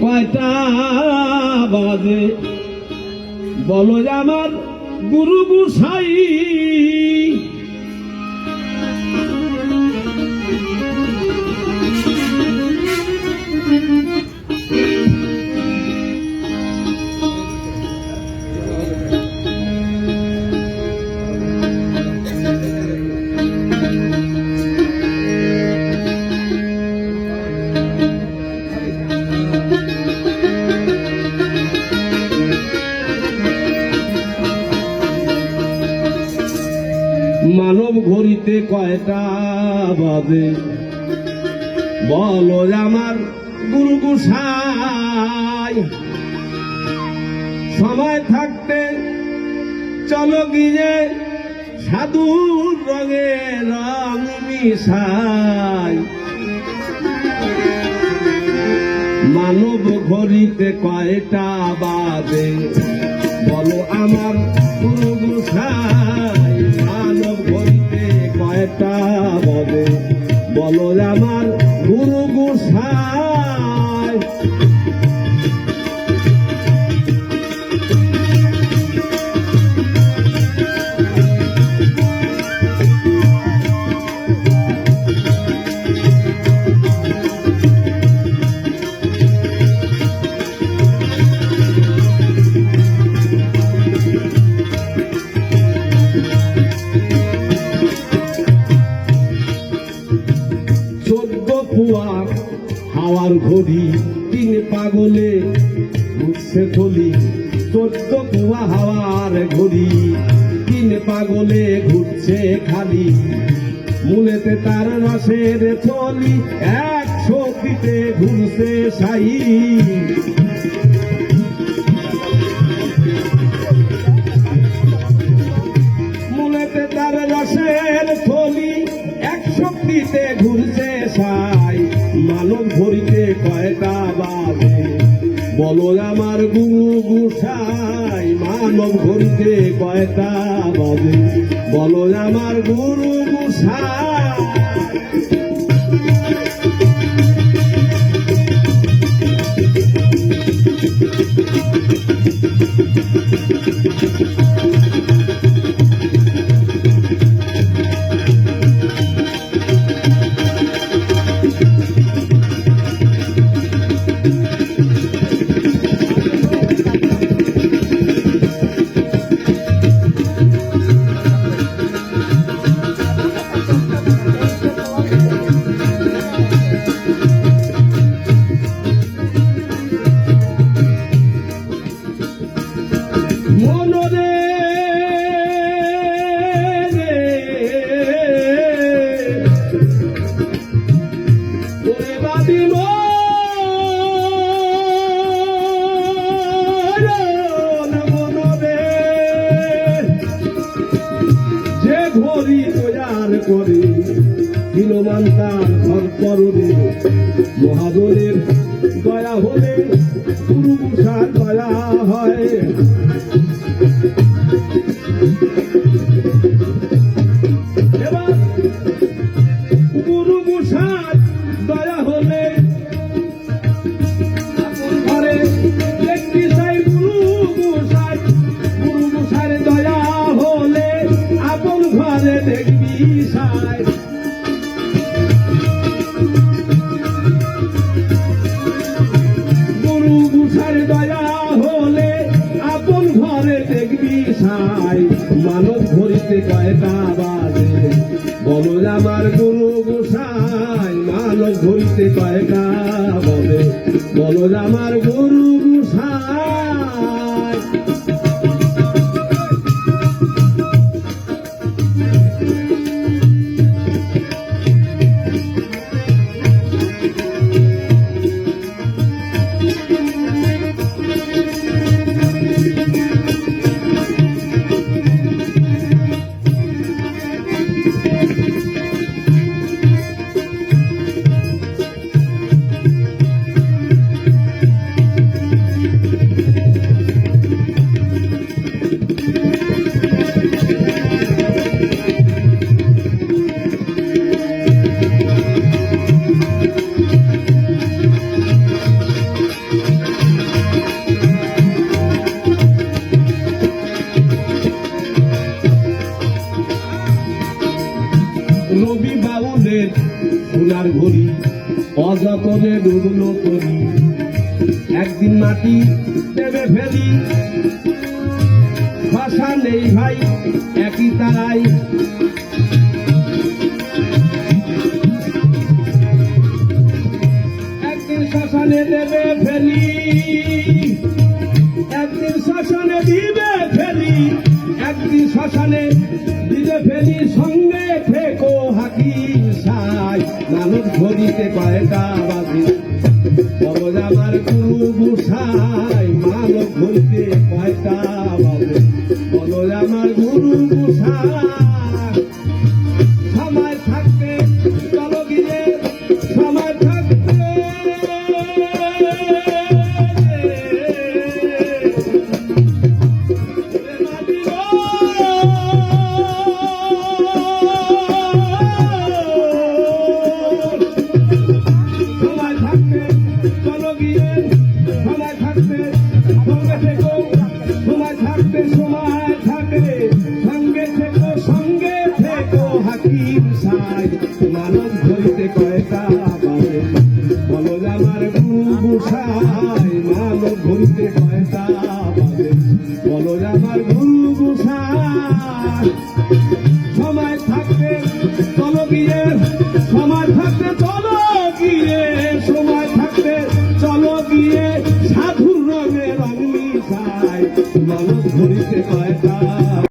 কয়টা বাজে? বলো আমার গুরু গুসাই। মানব ঘড়িতে কয়টা বাজে? বলো আমার গুরু গুসাই সময় থাকতে চলো গিয়ে সাধুর রঙে রং মিশাই। মানব ঘড়িতে কয়টা বাজে? বলো আমার বলো আমার হাওয়ার ঘড়ি, তিন পাগলে ঘুরছে থলি, চোদ্দ কুয়া হাওয়ার ঘড়ি, তিন পাগলে ঘুরছে খালি। মূলেতে তার রসের থলি একশো ফিটে ঘুরছে সাই মূলেতে তার রসের থলি, এক শক্তিতে ঘুরছে বলো আমার গুরু গুসাই মানব ঘুরতে কয়টা বাজে? বলো আমার গুরু গুসাই। ওরে যে ঘড়ি তৈয়ার করে হীনমান তার ঘর করবে মহাজনের দয়া হলে গুরু দয়া হয় দেখবি সাই মানব ঘড়িতে কয়টা বাজে? বলো আমার গুরু গোসাই, মানব ঘড়িতে কয়টা বলে বলো আমার গুরু গুসাই কবি বাউলের সোনার ঘড়ি, অযতনে ডুবলো করি একদিন মাটি দেবে ফেলি। ভাষা নেই ভাই, একই তারাই। একদিন শ্মশানে দিবে ফেলি। একদিন শ্মশানে দিবে ফেলি সঙ্গে। মানুষ ভরিতে পায় তা বাজে। ধরিতে কয়টা